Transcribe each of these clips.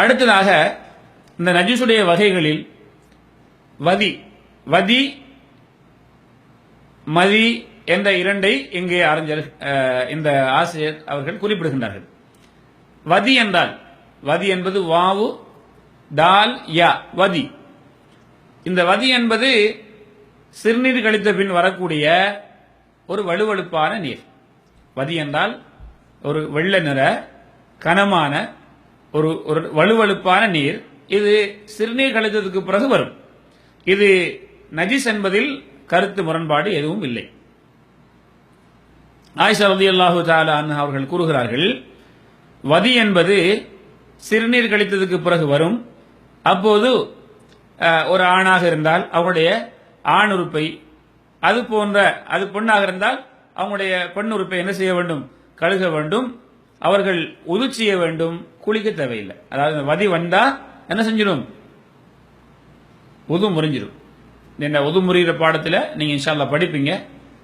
அடுத்ததாக இந்த நஜிசுடைய வகைகளில் வதி வதி மதி என்ற இரண்டை இங்கே அறிஞர் இந்த ஆசிரியர் அவர்கள் குறிப்பிடுகின்றார்கள். வதி என்றால் வதி என்பது வாவு டால் யா வதி. இந்த வதி என்பது சிறுநீர் கழித்த பின் வரக்கூடிய ஒரு வலுவழுப்பான நீர். வதி என்றால் ஒரு வெள்ளை நிற கனமான ஒரு ஒரு வலுவழுப்பான நீர் இது சிறுநீர் கழித்ததுக்கு பிறகு வரும். இது நஜிஸ் என்பதில் கருத்து முரண்பாடு எதுவும் இல்லை. ஆயிஷா ரலியல்லாஹு அல்லாஹு அன்ஹா அவர்கள் கூறுகிறார்கள் வதி என்பது சிறுநீர் கழித்ததுக்கு பிறகு வரும். அப்போது ஒரு ஆணாக இருந்தால் அவங்களுடைய ஆண் உறுப்பை அது போன்ற அது பெண்ணாக இருந்தால் அவங்களுடைய பெண் உறுப்பை என்ன செய்ய வேண்டும்? கழுக வேண்டும். அவர்கள் உது செய்ய வேண்டும் குளிக்க தேவையில்லை. அதாவது வதி வந்தா என்ன செஞ்சிடும்? உது முறிஞ்சிடும். இந்த உது முறிகிற பாடத்தில் நீங்க இன்ஷால்லா படிப்பீங்க.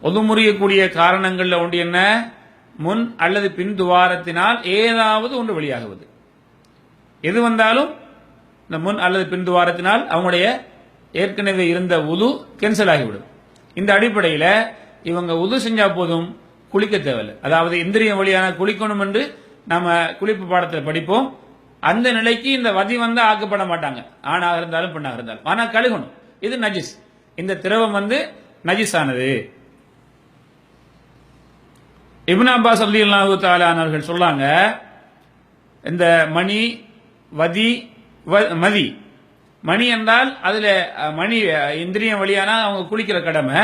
உது முறியக்கூடிய காரணங்கள்ல ஒன்று என்ன? முன் அல்லது பின் துவாரத்தினால் ஏதாவது ஒன்று வெளியாகுவது. எது வந்தாலும் இந்த முன் அல்லது பின் துவாரத்தினால் அவங்களுடைய ஏற்கனவே இருந்த உது கேன்சல் ஆகிவிடும். இந்த அடிப்படையில் இவங்க உது செஞ்சா போதும். குளிக்க தேவையில்லை. அதாவது இந்திரியம் வழியான குளிக்கணும் என்று நம்ம குளிப்பு பாடத்தில் படிப்போம். அந்த நிலைக்கு இந்த வதி வந்து ஆக்கப்பட மாட்டாங்க. ஆணாக இருந்தாலும் பெண்ணாக இருந்தாலும். ஆனால் கழுகணும். இது நஜிஸ். இந்த திரவம் வந்து நஜிஸானது. இப்னு அப்பாஸ் ரலியல்லாஹு தஆலா அவர்கள் சொல்லாங்க இந்த மணி வதி வ- மதி. மணி என்றால் அதில் மணி இந்திரியம் வழியானால் அவங்க குளிக்கிற கடமை.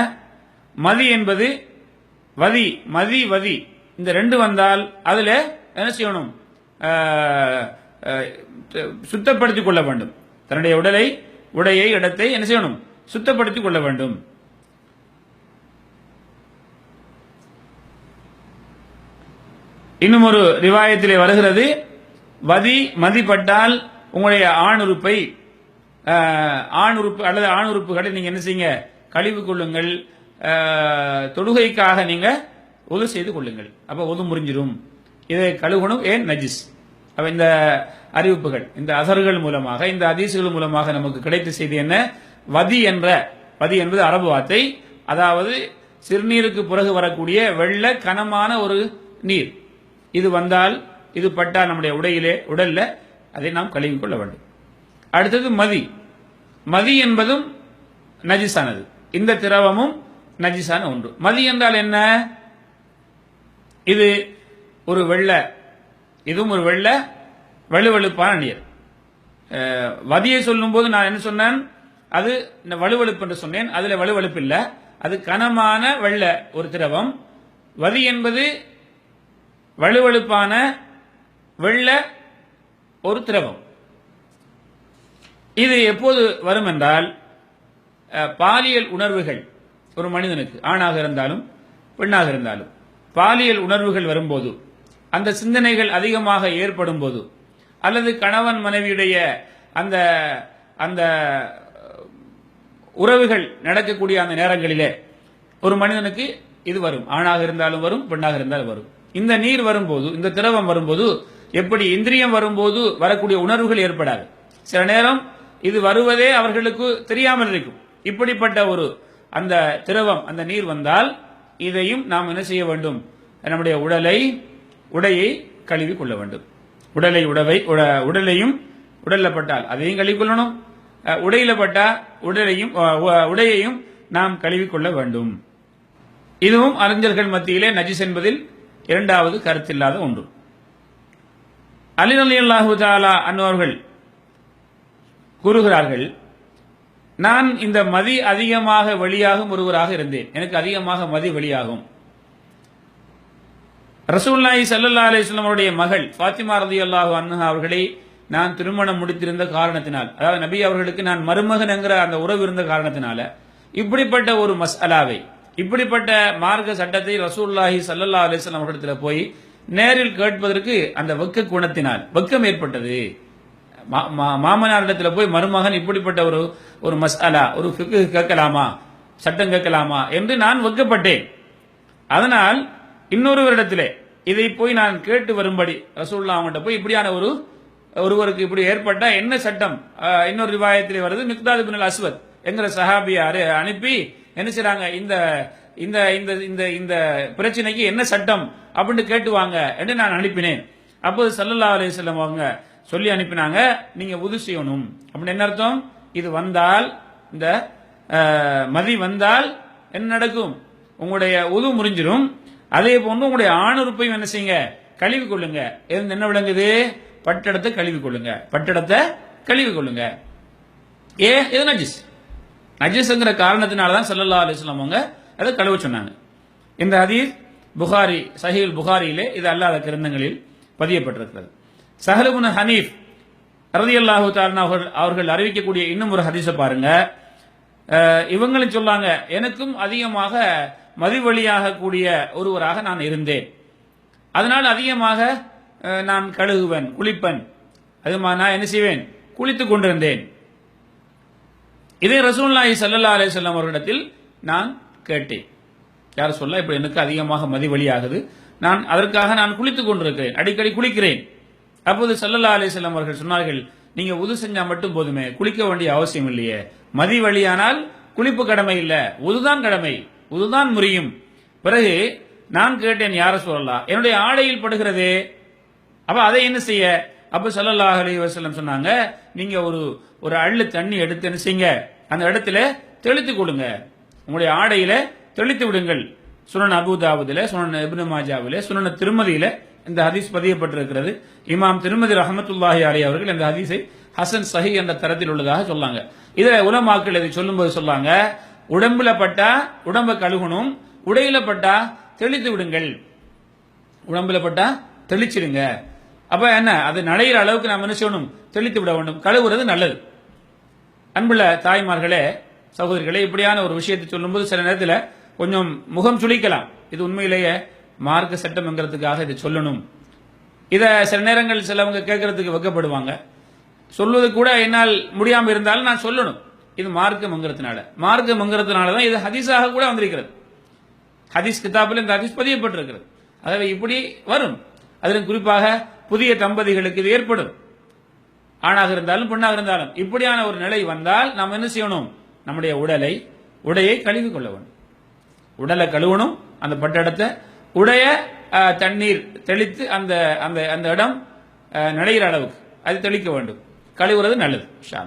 மதி என்பது வதி மதி வதி. இந்த ரெண்டு வந்தால் அதுல என்ன செய்யணும்? அஹ், சுத்தப்படுத்திக் கொள்ள வேண்டும். தன்னுடைய உடலை உடையை இடத்தை என்ன செய்யணும்? சுத்தப்படுத்திக் கொள்ள வேண்டும். இன்னும் ஒரு ரிவாயத்திலே வருகிறது. வதி மதிப்பட்டால் உங்களுடைய ஆண் உறுப்பை ஆஹ், ஆண் உறுப்பு அல்லது ஆண் உறுப்புகளை நீங்க என்ன செய்யுங்க? கழிவு கொள்ளுங்கள். தொழுகைக்காக நீங்கள் உது செய்து கொள்ளுங்கள். அப்போ உது முறிஞ்சிடும் இதை கழுகணும் ஏன் நஜிஸ்? அப்போ இந்த அறிவிப்புகள் இந்த அசர்கள் மூலமாக இந்த அதிசுகள் மூலமாக நமக்கு கிடைத்த செய்தி என்ன? வதி என்ற வதி என்பது அரபு வார்த்தை. அதாவது சிறுநீருக்கு பிறகு வரக்கூடிய வெள்ள கனமான ஒரு நீர். இது வந்தால் இது பட்டால் நம்முடைய உடையிலே உடல்ல அதை நாம் கழுவிக்கொள்ள வேண்டும். அடுத்தது மதி. மதி என்பதும் நஜிஸானது. இந்த திரவமும் நஜிசான ஒன்று. மதி என்றால் என்ன? இது ஒரு வெள்ள. இதுவும் ஒரு வெள்ள வலுவழுப்பான நீர் வதியை சொல்லும்போது நான் என்ன சொன்னேன்? அது இந்த வலுவழுப்பு என்று சொன்னேன். அதுல வலுவழுப்பு இல்லை. அது கனமான வெள்ள ஒரு திரவம். வதி என்பது வலுவழுப்பான வெள்ள ஒரு திரவம். இது எப்போது வரும் என்றால் பாலியல் உணர்வுகள் ஒரு மனிதனுக்கு ஆணாக இருந்தாலும் பெண்ணாக இருந்தாலும். பாலியல் உணர்வுகள் வரும்போது அந்த சிந்தனைகள் அதிகமாக ஏற்படும் போது அல்லது கணவன் மனைவியுடைய அந்த அந்த உறவுகள் நடக்கக்கூடிய அந்த நேரங்களிலே ஒரு மனிதனுக்கு இது வரும். ஆணாக இருந்தாலும் வரும் பெண்ணாக இருந்தாலும் வரும். இந்த நீர் வரும்போது இந்த திரவம் வரும்போது எப்படி இந்திரியம் வரும்போது வரக்கூடிய உணர்வுகள் ஏற்படாது. சில நேரம் இது வருவதே அவர்களுக்கு தெரியாமல் இருக்கும். இப்படிப்பட்ட ஒரு அந்த திரவம் அந்த நீர் வந்தால் இதையும் நாம் என்ன செய்ய வேண்டும்? நம்முடைய உடலை உடையை கழுவி கொள்ள வேண்டும். உடலை உடவை உட- உடலையும் உடல்ல பட்டால் அதையும் கழுவி கொள்ளணும். உடையில பட்டா உடலையும் உடையையும் நாம் கழுவி கொள்ள வேண்டும். இதுவும் அறிஞர்கள் மத்தியிலே நஜிஸ் என்பதில் இரண்டாவது கருத்தில்லாத ஒன்று. அலி அலி அல்லாஹு தாலா அன்னவர்கள் கூறுகிறார்கள் நான் இந்த மதி அதிகமாக வெளியாகும் ஒருவராக இருந்தேன். எனக்கு அதிகமாக மதி வெளியாகும். ரசூல்லாய் சல்லா அலிஸ்லாம் அவருடைய மகள் ஃபாத்திமா ரலியல்லாஹு அன்ஹா அவர்களை நான் திருமணம் முடித்திருந்த காரணத்தினால் அதாவது நபி அவர்களுக்கு நான் மருமகன் என்கிற அந்த உறவு இருந்த காரணத்தினால இப்படிப்பட்ட ஒரு மஸ்அலாவை இப்படிப்பட்ட மார்க்க சட்டத்தை ரசூல்லாஹி சல்லல்லா அலிஸ்லாம் அவர்களிடத்தில் போய் நேரில் கேட்பதற்கு அந்த வெக்க குணத்தினால் வெக்கம் ஏற்பட்டது. மா- மா- மாமனாரிடத்தில் போய் மருமகன் இப்படிப்பட்ட ஒரு ஒரு மசாலா ஒரு கேட்கலாமா? சட்டம் கேட்கலாமா? என்று நான் வெக்கப்பட்டேன் அதனால் இன்னொருவரிடத்திலே இதை போய் நான் கேட்டு வரும்படி ரசூல்லா அவங்கள்ட்ட போய் இப்படியான ஒரு ஒருவருக்கு இப்படி ஏற்பட்டா என்ன சட்டம்? இன்னொரு ரிவாயத்திலே வருது மிக்தாது பின் அஸ்வத். என்கிற சஹாபியாரு அனுப்பி என்ன செய்றாங்க? இந்த இந்த இந்த இந்த இந்த பிரச்சனைக்கு என்ன சட்டம்? அப்படின்னு கேட்டுவாங்க என்று நான் அனுப்பினேன். அப்போது சல்லல்லா அலைஹிஸ்ஸலாம் அவங்க சொல்லி அனுப்பினாங்க நீங்க உது செய்யணும். அப்படின்னு என்ன அர்த்தம்? இது வந்தால் இந்த மதி வந்தால் என்ன நடக்கும்? உங்களுடைய உது முறிஞ்சிரும். அதே போன்று உங்களுடைய ஆணுறுப்பையும் என்ன செய்யுங்க? கழுவி கொள்ளுங்க. என்ன விளங்குது? பட்டடத்தை கழுவி கொள்ளுங்க. பட்டடத்தை கழுவி கொள்ளுங்க. ஏ இது நஜிஸ். நஜிஸ்ங்கிற காரணத்தினால தான் சல்லல்லா அலிஸ்லாம் அவங்க அதை கழுவ சொன்னாங்க. இந்த அதீர் புகாரி சஹீல் புகாரியிலே இது அல்லாத கிரந்தங்களில் பதியப்பட்டிருக்கிறது. சஹலுபுன் ஹனீஃப் ரலியல்லாஹு தாலா அவர்கள் அறிவிக்கக்கூடிய இன்னும் ஒரு ஹதீஸை பாருங்க. இவங்களும் சொல்லாங்க எனக்கும் அதிகமாக மதிவழியாக கூடிய ஒருவராக நான் இருந்தேன். அதனால் அதிகமாக நான் கழுகுவேன் குளிப்பேன். அதுமா நான் என்ன செய்வேன்? குளித்துக் கொண்டிருந்தேன். இதே ரசூல்லாஹி சல்லா அலைஹி வஸல்லம் அவர்களிடத்தில் நான் கேட்டேன். யார் சொல்ல இப்படி எனக்கு அதிகமாக மதிவழியாகுது நான் அதற்காக நான் குளித்துக் கொண்டிருக்கிறேன். அடிக்கடி குளிக்கிறேன். அப்போது சல்லல்லா அலைஹி அவர்கள் சொன்னார்கள் நீங்க உது செஞ்சா மட்டும் போதுமே குளிக்க வேண்டிய அவசியம் இல்லையே. மதி வழியானால் குளிப்பு கடமை இல்ல உதுதான் கடமை உதுதான் முறியும். பிறகு நான் கேட்டேன் யார சொல்லலாம் என்னுடைய ஆடையில் படுகிறதே. அப்ப அதை என்ன செய்ய? அப்ப சல்லல்லாஹ் அலைஹி வஸல்லம் சொன்னாங்க நீங்க ஒரு ஒரு அள்ளு தண்ணி எடுத்து என்ன செய்யுங்க அந்த இடத்துல தெளித்து கொடுங்க. உங்களுடைய ஆடையில தெளித்து விடுங்கள். சுனன் அபுதாபுதில சுனன் இப்னு மாஜாவில சுனன் திருமதியில இந்த ஹதீஸ் பதியப்பட்டிருக்கிறது. இமாம் திருமதி ரஹமத்துல்லாஹி அலி அவர்கள் இந்த ஹதீஸை ஹசன் சஹி என்ற தரத்தில் உள்ளதாக சொல்லாங்க. இதுல உலமாக்கள் இதை சொல்லும்போது சொல்லாங்க உடம்புல பட்டா உடம்ப கழுகணும் உடையில பட்டா தெளித்து விடுங்கள். உடம்புல பட்டா தெளிச்சிடுங்க. அப்ப என்ன? அது நடையிற அளவுக்கு நாம் என்ன செய்யணும்? தெளித்து விட வேண்டும். கழுவுறது நல்லது. அன்புள்ள தாய்மார்களே சகோதரிகளே இப்படியான ஒரு விஷயத்தை சொல்லும்போது சில நேரத்தில் கொஞ்சம் முகம் சுளிக்கலாம். இது உண்மையிலேயே மார்க்க சட்டம்ங்கிறதுக்காக இதை சொல்லணும். இதை சில நேரங்கள் சிலவங்க கேட்கறதுக்கு வைக்கப்படுவாங்க. சொல்வது கூட என்னால் முடியாமல் இருந்தாலும் நான் சொல்லணும். இது மார்க்கம்ங்கிறதுனால மார்க்கம்ங்கிறதுனால தான் இது ஹதீஸாக கூட வந்திருக்கிறது. ஹதீஸ் கிதாபில் இந்த ஹதீஸ் பதியப்பட்டிருக்கிறது. ஆகவே இப்படி வரும். அதிலும் குறிப்பாக புதிய தம்பதிகளுக்கு இது ஏற்படும். ஆணாக இருந்தாலும் பெண்ணாக இருந்தாலும் இப்படியான ஒரு நிலை வந்தால் நாம் என்ன செய்யணும்? நம்முடைய உடலை உடையை கழுவி கொள்ள வேண்டும். உடலை கழுவணும். அந்த பட்ட இடத்தை உடைய தண்ணீர் தெளித்து அந்த அந்த அந்த இடம் நடைகிற அளவுக்கு. அது தெளிக்க வேண்டும். கழுவுறது நல்லது. இன்ஷா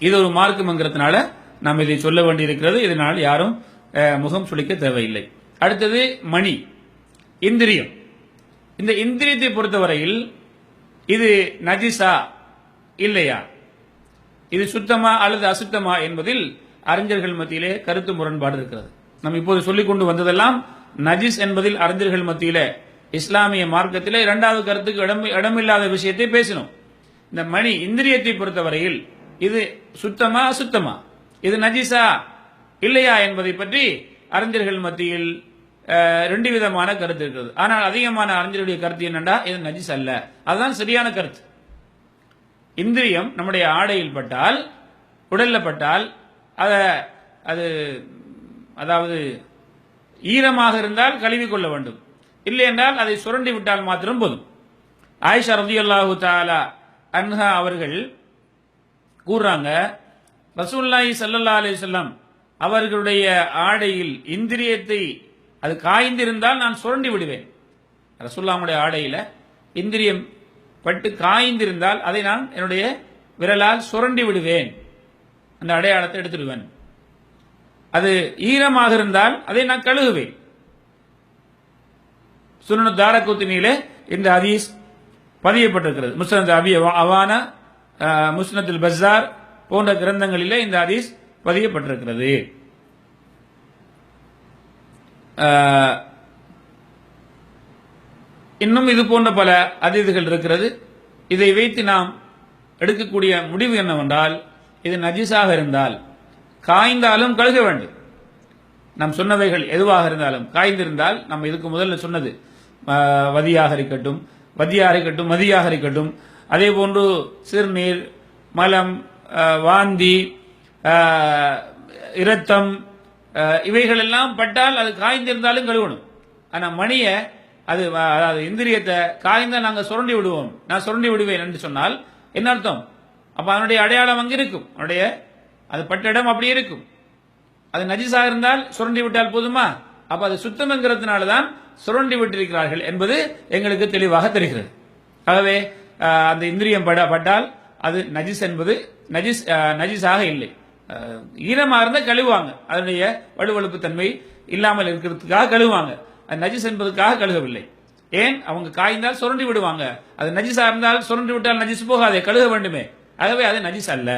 இது ஒரு மார்க்கம்ங்கிறதுனால நாம் இதை சொல்ல வேண்டியிருக்கிறது. இதனால் யாரும் முகம் சுளிக்க தேவையில்லை. அடுத்தது மணி. இந்திரியம். இந்த இந்திரியத்தை பொறுத்தவரையில் இது நஜிசா இல்லையா? இது சுத்தமா அல்லது அசுத்தமா என்பதில் அறிஞர்கள் மத்தியிலே கருத்து முரண்பாடு இருக்கிறது. நம்ம இப்போது சொல்லிக் கொண்டு வந்ததெல்லாம் நஜிஸ் என்பதில் அறிஞர்கள் மத்தியில இஸ்லாமிய மார்க்கத்தில் இரண்டாவது கருத்துக்கு இடம் இடமில்லாத விஷயத்தை பேசினோம். இந்த மணி இந்திரியத்தை பொறுத்தவரையில் இது சுத்தமா அசுத்தமா? இது நஜிசா இல்லையா என்பதை பற்றி அறிஞர்கள் மத்தியில் ரெண்டு விதமான கருத்து இருக்கிறது. ஆனால் அதிகமான அறிஞருடைய கருத்து என்னண்டா? இது நஜிஸ் அல்ல. அதுதான் சரியான கருத்து. இந்திரியம் நம்முடைய ஆடையில் பட்டால் உடல்ல பட்டால் அத அது அதாவது ஈரமாக இருந்தால் கழுவி கொள்ள வேண்டும். இல்லை என்றால் அதை சுரண்டி விட்டால் மாத்திரம் போதும். ஆயிஷா ரதியல்லாஹு தாலா அன்ஹா அவர்கள் கூறுறாங்க ரசூல்லாஹி சல்லல்லா அலி வஸல்லம் அவர்களுடைய ஆடையில் இந்திரியத்தை அது காய்ந்திருந்தால் நான் சுரண்டி விடுவேன். ரசூல்லாவுடைய ஆடையில் இந்திரியம் பட்டு காய்ந்திருந்தால் அதை நான் என்னுடைய விரலால் சுரண்டி விடுவேன். அந்த அடையாளத்தை எடுத்துடுவேன். அது ஈரமாக இருந்தால் அதை நான் கழுகுவேன். சுனனு தாரக்கூத்தினியிலே இந்த ஹதீஸ் பதியப்பட்டிருக்கிறது. முஸ்னத் அபி அவானா முஸ்னத்தில் பஸார் போன்ற கிரந்தங்களிலே இந்த ஹதீஸ் பதியப்பட்டிருக்கிறது. இன்னும் இது போன்ற பல அதிதிகள் இருக்கிறது. இதை வைத்து நாம் எடுக்கக்கூடிய முடிவு என்னவென்றால் இது நஜீஸாக இருந்தால் காய்ந்தாலும் கழுக வேண்டும். நாம் சொன்னவைகள் எதுவாக இருந்தாலும் காய்ந்திருந்தால் நம்ம இதுக்கு முதல்ல சொன்னது வதியாக இருக்கட்டும் வதியாக இருக்கட்டும் மதியாக இருக்கட்டும். அதே போன்று சிறுநீர் மலம் வாந்தி இரத்தம் இவைகளெல்லாம் இவைகள் எல்லாம் பட்டால் அது காய்ந்திருந்தாலும் கழுவணும். ஆனால் மணியை அது அதாவது இந்திரியத்தை காய்ந்தால் நாங்கள் சுரண்டி விடுவோம். நான் சுரண்டி விடுவேன் என்று சொன்னால் என்ன அர்த்தம்? அப்போ அதனுடைய அடையாளம் அங்கே இருக்கும் அதனுடைய அது பட்ட இடம் அப்படி இருக்கும். அது நஜிஸா இருந்தால் சுரண்டி விட்டால் போதுமா? அப்ப அது சுத்தம்ங்கிறதுனால தான் சுரண்டி விட்டிருக்கிறார்கள் என்பது எங்களுக்கு தெளிவாக தெரிகிறது. ஆகவே அந்த இந்திரியம் பட பட்டால் அது நஜிஸ் என்பது நஜிஸ் நஜிஸாக இல்லை. ஈரமாக இருந்தால் கழுவுவாங்க. அதனுடைய வலுவழுப்பு தன்மை இல்லாமல் இருக்கிறதுக்காக கழுவுவாங்க. அது நஜிஸ் என்பதற்காக கழுகவில்லை. ஏன்? அவங்க காய்ந்தால் சுரண்டி விடுவாங்க. அது நஜிஸா இருந்தால் சுரண்டி விட்டால் நஜிஸ் போகாதே கழுக வேண்டுமே. ஆகவே அது நஜிஸ் அல்ல.